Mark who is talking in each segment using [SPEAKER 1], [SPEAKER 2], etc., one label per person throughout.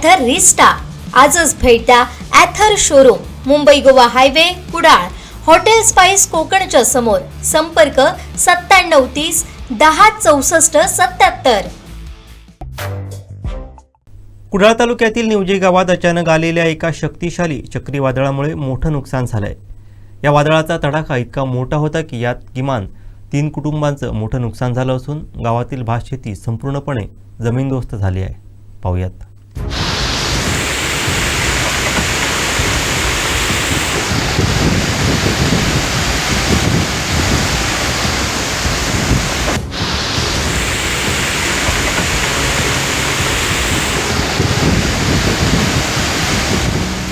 [SPEAKER 1] ॲथर रिस्टा आजच भेट द्या Ather showroom Mumbai Goa highway Kudal. Hotel spice कोकणच्या समोर. संपर्क सत्त्याण्णव तीस दहा चौसष्ट सत्याहत्तर
[SPEAKER 2] कुडाळ तालुक्यातील निवजे गावात अचानक आलेल्या एका शक्तिशाली चक्रीवादळामुळे मोठं नुकसान झालंय. या वादळाचा तडाखा इतका मोठा होता की यात किमान तीन कुटुंबांचं मोठं नुकसान झालं असून गावातील भातशेती संपूर्णपणे जमीनदोस्त झाली आहे. पाहूयात.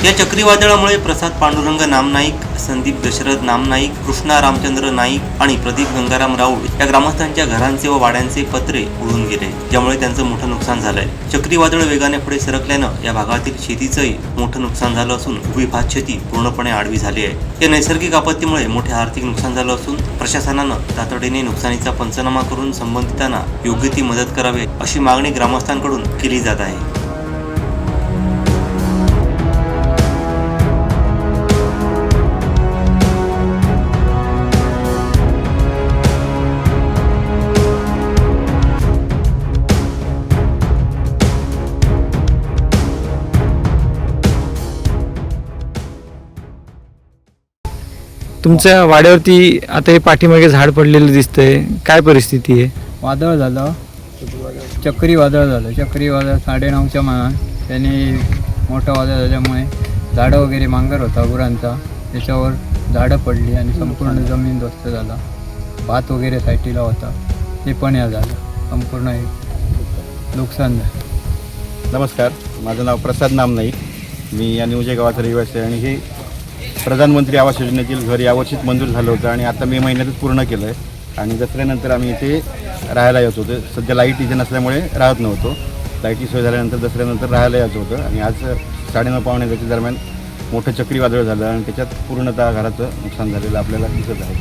[SPEAKER 2] या चक्रीवादळामुळे प्रसाद पांडुरंग नामनाईक संदीप दशरथ नामनाईक कृष्णा रामचंद्र नाईक आणि प्रदीप गंगाराम राऊळ या ग्रामस्थांच्या घरांचे व वाड्यांचे पत्रे उडून गेले ज्यामुळे त्यांचं मोठं नुकसान झालंय. चक्रीवादळ वेगाने पुढे सरकल्यानं या भागातील शेतीचंही मोठं नुकसान झालं असून उभी भात शेती पूर्णपणे आडवी झाली आहे. या नैसर्गिक आपत्तीमुळे मोठे आर्थिक नुकसान झालं असून प्रशासनानं तातडीने नुकसानीचा पंचनामा करून संबंधितांना योग्य ती मदत करावी अशी मागणी ग्रामस्थांकडून केली जात आहे.
[SPEAKER 3] तुमच्या वाड्यावरती आता हे पाठीमागे झाड पडलेलं दिसतंय. काय परिस्थिती आहे?
[SPEAKER 4] वादळ झालं. चक्रीवादळ झालं. चक्रीवादळ साडेनऊच्या मानात त्याने मोठं वादळ झाल्यामुळे झाडं वगैरे मांगर होता गुरांचा. त्याच्यावर झाडं पडली आणि संपूर्ण जमीन ध्वस्त झाला. भात वगैरे साईटीला होता. ते पण या झालं. संपूर्ण नुकसान झालं.
[SPEAKER 5] नमस्कार. माझं नाव प्रसाद नामनाईक. मी या निवजे गावाचा रहिवासी आहे आणि हे प्रधानमंत्री आवास योजनेतील घर यावर्षीच मंजूर झालं होतं आणि आता मे महिन्यातच पूर्ण केलं आहे आणि दसऱ्यानंतर आम्ही इथे राहायला येत होतो. सध्या लाइट इथे नसल्यामुळे राहत नव्हतो. लाईटची सोय झाल्यानंतर दसऱ्यानंतर राहायला यायचं होतं. आणि आज साडेनऊ पावणे त्याच्या दरम्यान मोठं चक्रीवादळ झालं आणि त्याच्यात पूर्णतः घराचं नुकसान झालेलं आपल्याला दिसत आहे.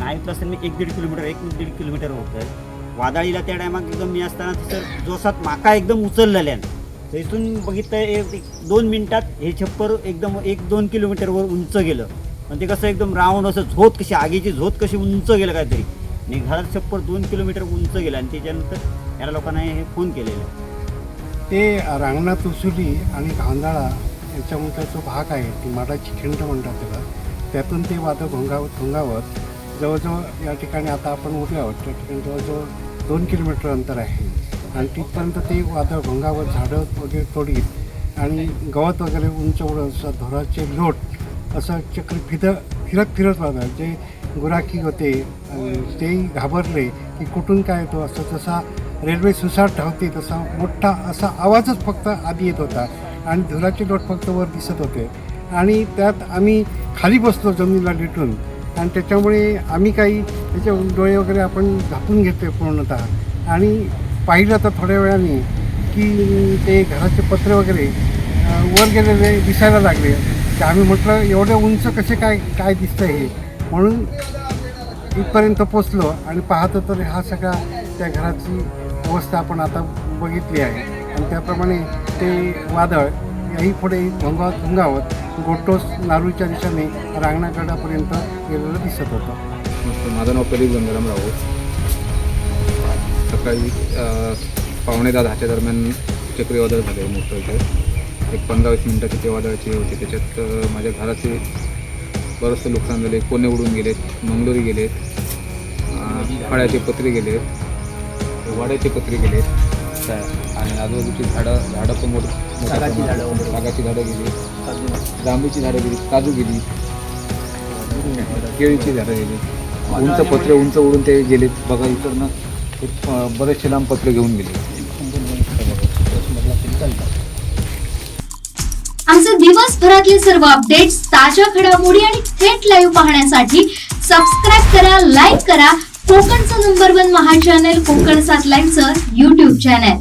[SPEAKER 6] नाही तसं मी एक दीड किलोमीटर एक दीड किलोमीटर होतं वादळीला त्या टायमात एकदम मी असताना तर जोसात माका एकदम उचललेल्यान तर इथून बघितलं एक एक दोन मिनिटात हे छप्पर एकदम एक दोन किलोमीटरवर उंच गेलं. पण ते कसं एकदम राऊंड असं झोत कशी आगीची झोत कशी उंच गेलं काहीतरी. आणि घरात छप्पर दोन किलोमीटर उंच गेलं आणि त्याच्यानंतर या लोकांना हे फोन केलेलं.
[SPEAKER 7] ते रांगणात उसुली आणि गांधाळा याच्यामधला जो भाग आहे ती माडाची खिंड म्हणतात त्याला त्यातून ते वादळ घोंगावत घोंगावत जवळजवळ या ठिकाणी आता आपण उभे आहोत. त्या ठिकाणी जवळजवळ दोन किलोमीटर अंतर आहे. आणि तिथपर्यंत ते वादळ भंगावर झाडं वगैरे तोडीत आणि गवत वगैरे उंच उडत असं धोराचे लोट असं चक्र फिद फिरत फिरत वादळ. जे गुराखी होते तेही घाबरले की कुठून काय येतो? असं जसा रेल्वे सुसाट धावते तसा मोठा असा आवाजच फक्त आधी येत होता आणि धुराचे लोट फक्त वर दिसत होते. आणि त्यात आम्ही खाली बसलो जमिनीला लिटून. आणि त्याच्यामुळे आम्ही काही त्याचे डोळे वगैरे आपण झापून घेतोय पूर्णतः. आणि पाहिलं तर थोड्या वेळाने की ते घराचे पत्रे वगैरे वर गेलेले दिसायला लागले. तर आम्ही म्हटलं एवढे उंच कसे काय काय दिसतं हे? म्हणून इथपर्यंत पोचलो आणि पाहतो तर हा सगळा त्या घराची अवस्था आपण आता बघितली आहे. आणि त्याप्रमाणे ते वादळ याही पुढे घोंगावत धुंगावत गोटोस नारूच्या दिशेने रांगणागडापर्यंत गेलेलं दिसत होतं.
[SPEAKER 8] माझं नाव प्रदीप गंगाराम राऊत. सकाळी पावणे दहा दहाच्या दरम्यान चक्रीवादळ झाले मोठं इथे. एक पंधरा वीस मिनटाची ते वादळाची होती त्याच्यात माझ्या घराचे बरंचसं नुकसान झाले. कोणे उडून गेलेत मंगलोरी गेलेत अ, फळ्याचे पत्रे गेलेत वाड्याचे पत्रे गेलेत. त्या- आणि आजूबाजूची झाडं झाडं पण मोठ सागाची झाडं गेली. जांभूची झाडं गेली काजू गेली. केळीची झाडं गेली. उंच पत्रे उंच उडून ते गेलेत. बघा इकडनं. बरेचसे लांबपत्र घेऊन गेले.
[SPEAKER 9] आमचे दिवसभरातले सर्व अपडेट्स ताज्या घडामोडी आणि थेट लाईव्ह पाहण्यासाठी सबस्क्राईब करा लाईक करा. कोकणचं नंबर वन महा चॅनल कोकण सात लाईनचं युट्यूब चॅनल